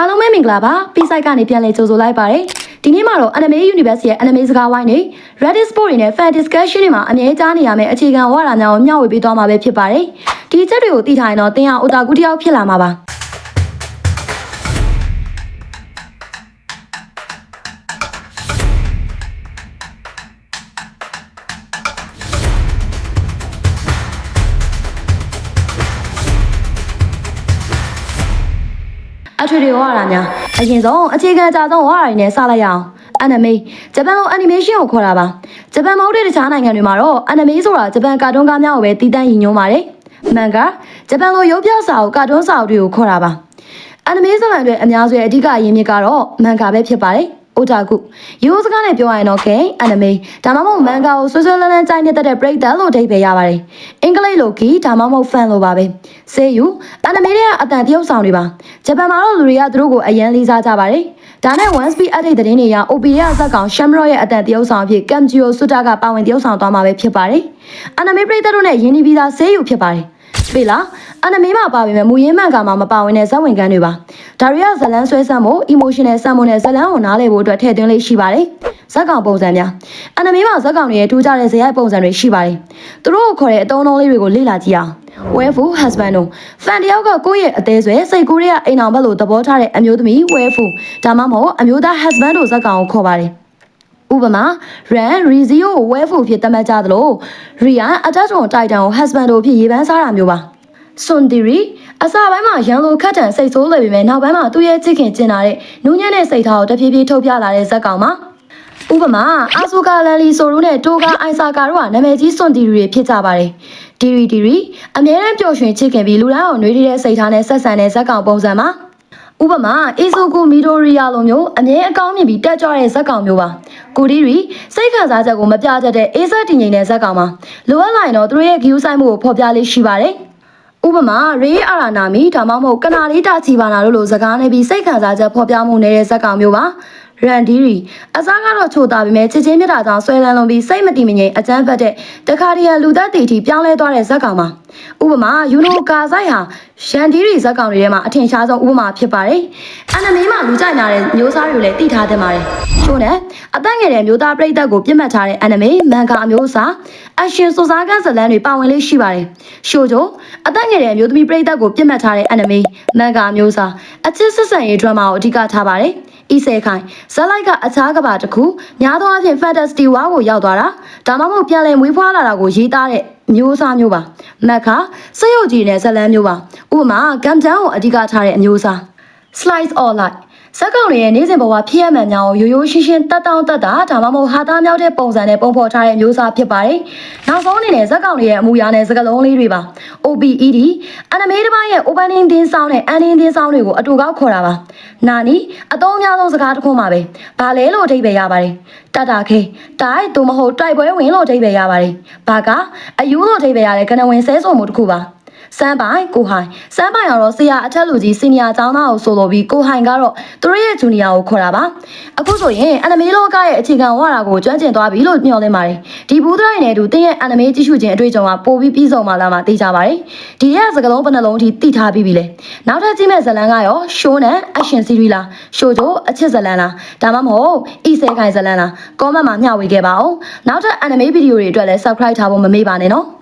အားလုံးပဲမင်္ဂလာပါ P-site ကနေပြန်လည်ကြိုဆိုလိုက်ပါတယ်ဒီနေ့မှာတော့ Anime University ရဲ့ Anime စကားဝိုင်းတွေ Reddit Sport တွေနဲ့ Fan Discussion တွေမှာအမြဲကြားနေရမယ့်အခြေခံဝါဒများကိုမျှဝေပေးသွားမှာပဲဖြစ်ပါတယ်ဒီအချက်တွေကိုသိထားရင်တော့သင်ဟာ otaku တစ်ယောက်ဖြစ်လာမှာပါ အထွေထွေဝါဒများအရင်ဆုံးအခြေခံအကြဆုံးဝါဒတွေနဲ့စလိုက်ရအောင် anime ဂျပန်လို animation ကိုခေါ်တာပါဂျပန်မဟုတ်တဲ့တခြားနိုင်ငံတွေမှာတော့ anime ဆိုတာဂျပန်ကာတွန်းကားများကိုပဲတည်တံ့ရည်ညွှန်းပါတယ် manga ဂျပန်လိုရုပ်ပြစာအုပ်ကာတွန်းစာအုပ်တွေကိုခေါ်တာပါ anime ဇာတ်လမ်းတွေအများစုရဲ့အဓိကအရင်းမြစ်ကတော့ manga ပဲဖြစ်ပါတယ် otaku ရိုးစကားနဲ့ပြောရရင်တော့ game anime ဒါမှမဟုတ် manga ကိုဆွဆွလန်းလန်းကြိုက်နေတဲ့ပရိသတ်လို့အဓိပ္ပာယ်ရပါတယ်အင်္ဂလိပ်လို key ဒါမှမဟုတ် fan လို့ပါပဲစေယူ anime တွေကအတန်တရုပ်ဆောင်တွေပါဂျပန်မှာတော့လူတွေကသူတို့ကိုအရန်လေးစားကြပါတယ်ဒါနဲ့ one speed update သတင်းတွေရ OP ရဲ့ဇက်ကောင် Shamro ရဲ့အတန်တရုပ်ဆောင်အဖြစ် Kamjio Suta ကပါဝင်တရုပ်ဆောင်သွားမှာပဲဖြစ်ပါတယ် anime ပရိသတ်တို့နဲ့ယဉ်နီးပြီးသားစေယူဖြစ်ပါတယ် ဖေလားအနမေးမှာပါပေမဲ့မူရင်းမှန်ကမှာမပါဝင်တဲ့ဇက်ဝင်ကန်းတွေပါဒါတွေကဇလန်းဆွဲဆန့်ဖို့ emotional ဆန့်ဖို့နဲ့ဇလန်းကိုနားလည်ဖို့အတွက်ထည့်သွင်းလေးရှိပါတယ်ဇက်ကောင်ပုံစံများအနမေးမှာဇက်ကောင်တွေရဲ့ထူးခြားတဲ့ဇယိုက်ပုံစံတွေရှိပါတယ်သူတို့ကိုခေါ်တဲ့အတုံးလုံးလေးတွေကိုလေ့လာကြည့်အောင် waifu husband တို့ဖန်တယောက်ကကိုယ့်ရဲ့အသေးဆွဲစိတ်ကူးရဲ့အိမ်အောင်ဘက်လိုသဘောထားတဲ့အမျိုးသမီး waifu ဒါမှမဟုတ်အမျိုးသား husband တို့ဇက်ကောင်ကိုခေါ်ပါတယ် ဥပမာ ran rizio ကို waifu ဖြစ်သတ်မှတ်ကြသလို ria attach on titan ကို husband တို့ဖြစ်ရေပန်းစားတာမျိုးပါ Sundiri အစပိုင်းမှာရန်လိုခတ်တန်စိတ်ဆိုးလွယ်ပေမဲ့နောက်ပိုင်းမှာသူ့ရဲ့ချစ်ခင်ကျင်လာတဲ့နူးညံ့တဲ့စိတ်ထားကိုတဖြည်းဖြည်းထုတ်ပြလာတဲ့ဇက်ကောင်ပါဥပမာအာဆူကာလန်လီဆိုရိုနဲ့တိုကာအိုင်ဆာကာတို့ကနာမည်ကြီးစွန်တီရီတွေဖြစ်ကြပါတယ်ဒီရီဒီရီအမြဲတမ်းပျော်ရွှင်ချစ်ခင်ပြီးလူတိုင်းအောင်နှွေးတဲ့စိတ်ထားနဲ့ဆက်ဆံတဲ့ဇက်ကောင်ပုံစံပါ ဥပမာအေဆိုကူမီဒိုရီယာလိုမျိုးအမြဲအကောင်းမြင်ပြီးတက်ကြွတဲ့ဇက်ကောင်မျိုးပါကိုဒီရီစိတ်ခံစားချက်ကိုမပြတတ်တဲ့အေးဆက်တည်ငြိမ်တဲ့ဇက်ကောင်ပါလိုအပ်လာရင်တော့သူတို့ရဲ့ဂီယူဆိုင်မှုကိုဖော်ပြလေးရှိပါတယ်ဥပမာရေအာရာနာမီဒါမှမဟုတ်ကနာလေးတာချီပါနာတို့လိုစကားနဲ့ပြီးစိတ်ခံစားချက်ဖော်ပြမှုနေတဲ့ဇက်ကောင်မျိုးပါ ရန်ဒီရီအစားကတော့ချိုတာပေမဲ့ချစ်ချင်းမြတ်တာကြောင့်ဆွဲလန်းလုံးပြီးစိတ်မတည်မငြိမ်အကြမ်းဖက်တဲ့တခါတည်းရလူသက်တီတီပြောင်းလဲသွားတဲ့ဇက်ကောင်ပါဥပမာယူနိုကာဆိုင်ဟာရန်ဒီရီဇက်ကောင်တွေထဲမှာအထင်ရှားဆုံးဥပမာဖြစ်ပါတယ်အန်နမီမှာလူကြိုက်လာတဲ့မျိုးစားတွေကိုလည်းသိထားသင့်ပါတယ်ချို့နဲ့အသက်ငယ်တဲ့မျိုးသားပြိတ္တကိုပြစ်မှတ်ထားတဲ့အန်နမီမန်ကာအမျိုးအစားအရှင်စူစားကန်းဇလန်းတွေပါဝင်လေးရှိပါတယ်ရှို့ချိုအသက်ငယ်တဲ့အမျိုးသမီးပြိတ္တကိုပြစ်မှတ်ထားတဲ့အန်နမီမန်ကာအမျိုးအစားအချစ်ဆက်ဆံရေးဒရမာကိုအဓိကထားပါတယ် ဤစေခိုင်ဇက်လိုက်ကအခြားကဘာတစ်ခုများသောအားဖြင့် fantasy ဝါကိုရောက်သွားတာဒါမှမဟုတ်ပြန်လည်မွေးဖွားလာတာကိုရေးသားတဲ့မျိုးအစားမျိုးပါမက်ခါစက်ရုပ်ကြီးနဲ့ဇက်လန်းမျိုးပါဥပမာကမ်ချန်ကိုအဓိကထားတဲ့အမျိုးအစား slice or light ဇက်ကောင်တွေရဲ့နေ့စဉ်ဘဝဖြစ်ရမှန်များကိုရိုးရိုးရှင်းရှင်းတက်တောင့်တက်တာဒါမှမဟုတ်ဟာသားမြောက်တဲ့ပုံစံနဲ့ပုံဖော်ထားတဲ့မျိုးစားဖြစ်ပါတယ်။နောက်ဆုံးအနေနဲ့ဇက်ကောင်တွေရဲ့အမူအရာနဲ့စကားလုံးလေးတွေပါ။ OPED anime တစ်ပိုင်းရဲ့ opening theme song နဲ့ ending theme song တွေကိုအတူကောက်ခေါ်တာပါ။နာနီအသုံးအများဆုံးစကားတစ်ခုမှပဲ။ဘာလဲလို့အဓိပ္ပာယ်ရပါတယ်။တတာခဲတိုက်သို့မဟုတ်တိုက်ပွဲဝင်လို့အဓိပ္ပာယ်ရပါတယ်။ဘာကအယူလို့အဓိပ္ပာယ်ရတဲ့ကနဝင်ဆဲဆိုမှုတစ်ခုပါ။ စမ်းပိုင်ကိုဟိုင်စမ်းပိုင်ကတော့ဆရာအထက်လူကြီးစီနီယာကျောင်းသားကိုဆိုလိုပြီးကိုဟိုင်ကတော့သူတို့ရဲ့ဂျူနီယာကိုခေါ်တာပါအခုဆိုရင်အန်နမီလောကရဲ့အခြေခံဝါဒကိုကျွမ်းကျင်သွားပြီလို့မျှော်လင့်ပါတယ်ဒီဘူးတိုင်းနဲ့အတူတင်းရဲ့အန်နမီကြည့်ရှုခြင်းအတွေ့အကြုံကပိုပြီးပြီးဆုံးမှလာမှသိကြပါတယ်ဒီရဲ့စကလုံးဘယ်နှလုံးအထိသိထားပြီးပြီလဲနောက်ထပ်ကြည့်မဲ့ဇလန်ကရောရှိုးနဲ့အရှင်စီရီလားရှိုးချိုအချစ်ဇလန်လားဒါမှမဟုတ်ဤဆဲခိုင်ဇလန်လားကောမန့်မှာမျှဝေခဲ့ပါအောင်နောက်ထပ်အန်နမီဗီဒီယိုတွေအတွက်လည်း subscribe ထားဖို့မမေ့ပါနဲ့နော်